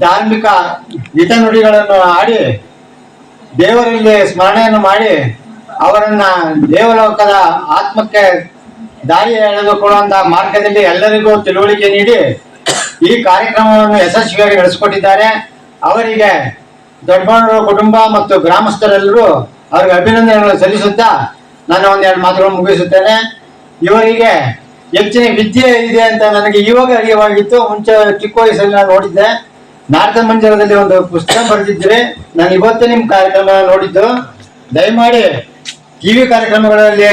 ಧಾರ್ಮಿಕ ಹಿತನುಡಿಗಳನ್ನು ಆಡಿ ದೇವರಲ್ಲಿ ಸ್ಮರಣೆಯನ್ನು ಮಾಡಿ ಅವರನ್ನ ದೇವಲೋಕದ ಆತ್ಮಕ್ಕೆ ದಾರಿ ಎಳೆದುಕೊಳ್ಳುವಂತಹ ಮಾರ್ಗದಲ್ಲಿ ಎಲ್ಲರಿಗೂ ತಿಳುವಳಿಕೆ ನೀಡಿ ಈ ಕಾರ್ಯಕ್ರಮವನ್ನು ಯಶಸ್ವಿಯಾಗಿ ನಡೆಸಿಕೊಟ್ಟಿದ್ದಾರೆ. ಅವರಿಗೆ ದೊಡ್ಡಮನೂರು ಕುಟುಂಬ ಮತ್ತು ಗ್ರಾಮಸ್ಥರೆಲ್ಲರೂ ಅವರಿಗೆ ಅಭಿನಂದನೆಗಳನ್ನು ಸಲ್ಲಿಸುತ್ತಾ ನಾನು ಒಂದೆರಡು ಮಾತುಗಳನ್ನು ಮುಗಿಸುತ್ತೇನೆ. ಇವರಿಗೆ ಹೆಚ್ಚಿನ ವಿದ್ಯೆ ಇದೆ ಅಂತ ನನಗೆ ಇವಾಗ ಅರಿವಾಗಿತ್ತು. ಮುಂಚೆ ಚಿಕ್ಕ ವಯಸ್ಸಲ್ಲಿ ನಾನು ನೋಡಿದ್ದೆ. ನಾರದ ಮಂಜರದಲ್ಲಿ ಒಂದು ಪುಸ್ತಕ ಬರೆದಿದ್ರೆ ನಾನು ಇವತ್ತೇ ನಿಮ್ಮ ಕಾರ್ಯಕ್ರಮ ನೋಡಿದ್ದು. ದಯಮಾಡಿ ಟಿವಿ ಕಾರ್ಯಕ್ರಮಗಳಲ್ಲಿ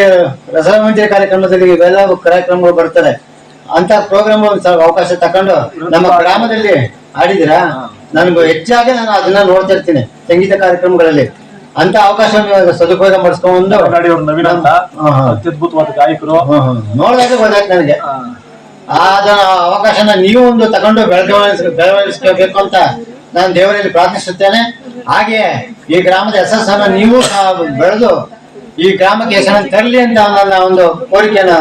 ರಸಮಂಜರಿ ಕಾರ್ಯಕ್ರಮದಲ್ಲಿ ಇವೆಲ್ಲ ಕಾರ್ಯಕ್ರಮಗಳು ಬರ್ತಾರೆ ಅಂತ ಪ್ರೋಗ್ರಾಮ್ ಅವಕಾಶ ತಕೊಂಡು ನಮ್ಮ ಗ್ರಾಮದಲ್ಲಿ ಆಡಿದಿರಾ ನನಗೆ ಹೆಚ್ಚಾಗಿ ನಾನು ಅದನ್ನ ನೋಡ್ತಾ ಇರ್ತೀನಿ ಸಂಗೀತ ಕಾರ್ಯಕ್ರಮಗಳಲ್ಲಿ. ಅಂತ ಅವಕಾಶ ಸದುಪಯೋಗ ಮಾಡಿಸ್ಕೊಂಡು ನವೀನ. ಅತ್ಯದ್ಭುತವಾದ ಗಾಯಕರು. ನೋಡಿದಾಗ ಗೊತ್ತಾಯ್ತು ನನಗೆ. ಆದ ಅವಕಾಶನ ನೀವು ಒಂದು ತಗೊಂಡು ಬೆಳವಣಿಸ್ ಬೆಳವಣಿಸ್ಕೋಬೇಕು ಅಂತ ನಾನು ದೇವರಲ್ಲಿ ಪ್ರಾರ್ಥಿಸುತ್ತೇನೆ. ಹಾಗೆ ಈ ಗ್ರಾಮದ ಯಶಸ್ಸನ್ನು ನೀವು ಬೆಳೆದು ಈ ಗ್ರಾಮಕ್ಕೆ ಹೆಸರನ್ನು ತರಲಿ ಅಂತ ನನ್ನ ಒಂದು ಕೋರಿಕೆಯನ್ನು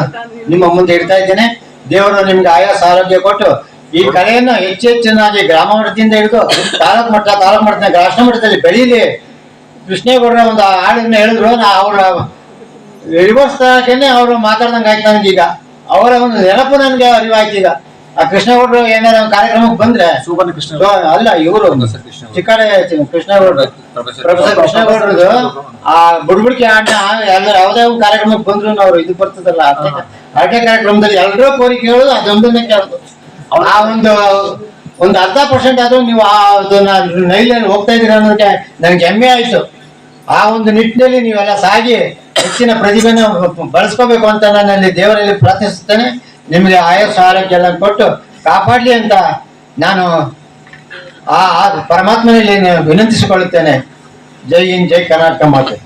ನಿಮ್ಮ ಮುಂದೆ ಇಡ್ತಾ ಇದ್ದೇನೆ. ದೇವರು ನಿಮ್ಗೆ ಆಯಾಸ ಆರೋಗ್ಯ ಕೊಟ್ಟು ಈ ಕಲೆಯನ್ನು ಹೆಚ್ಚು ಹೆಚ್ಚಿನಾಗಿ ಗ್ರಾಮ ಮಟ್ಟದಿಂದ ಹಿಡಿದು ತಾಲೂಕು ಮಟ್ಟ, ತಾಲೂಕು ಮಟ್ಟದ ರಾಷ್ಟ್ರ ಮಟ್ಟದಲ್ಲಿ ಬೆಳೀಲಿ. ಕೃಷ್ಣೇಗೌಡರ ಒಂದು ಹಾಡನ್ನ ಹೇಳಿದ್ರು. ನಾ ಅವರ ವಿವರಿಸ್ತಾಕೇನೆ ಅವರು ಮಾತಾಡ್ದಂಗೆ ಆಯ್ತು ನನಗೀಗ. ಅವರ ಒಂದು ನೆನಪು ನನ್ಗೆ ಅರಿವಾಗಿದ ಆ ಕೃಷ್ಣಗೌಡರು ಏನಾರ ಕಾರ್ಯಕ್ರಮಕ್ಕೆ ಬಂದ್ರೆ ಸೂಪರ್ ಕೃಷ್ಣ ಅಲ್ಲ ಇವರು ಚಿಕ್ಕಡೆ ಕೃಷ್ಣಗೌಡರು ಪ್ರೊಫೆಸರ್ ಕೃಷ್ಣಗೌಡರದು ಆ ಬುಡ್ಬುಡಿಕೆ ಆಟ ಎಲ್ಲರೂ ಯಾವುದೇ ಒಂದು ಕಾರ್ಯಕ್ರಮಕ್ಕೆ ಬಂದ್ರು ಅವ್ರು ಇದು ಬರ್ತದಲ್ಲ ಅರ್ಥ ಕಾರ್ಯಕ್ರಮದಲ್ಲಿ ಎಲ್ಲರೂ ಕೋರಿಕೆ ಹೇಳೋದು ಅದೊಂದನ್ನೇ ಕೇಳೋದು. ಆ ಒಂದು ಒಂದು ಅರ್ಧ ಪರ್ಸೆಂಟ್ ಆದ್ರೂ ನೀವು ಆ ಅದನ್ನ ನೈಲಲ್ಲಿ ಹೋಗ್ತಾ ಇದ್ದೀರ ಅನ್ನೋದಕ್ಕೆ ನನಗೆ ಹೆಮ್ಮೆ ಆಯ್ತು. ಆ ಒಂದು ನಿಟ್ಟಿನಲ್ಲಿ ನೀವೆಲ್ಲ ಸಾಗಿ ಹೆಚ್ಚಿನ ಪ್ರತಿಭೆನ ಬಳಸ್ಕೋಬೇಕು ಅಂತ ನನ್ನಲ್ಲಿ ದೇವರಲ್ಲಿ ಪ್ರಾರ್ಥಿಸುತ್ತೇನೆ. ನಿಮಗೆ ಆಯಸ್ಸು ಆರೋಗ್ಯ ಎಲ್ಲ ಕೊಟ್ಟು ಕಾಪಾಡಲಿ ಅಂತ ನಾನು ಆ ಪರಮಾತ್ಮನಲ್ಲಿ ವಿನಂತಿಸಿಕೊಳ್ಳುತ್ತೇನೆ. ಜೈ ಹಿಂದ್, ಜೈ ಕರ್ನಾಟಕ ಮಾತೆ.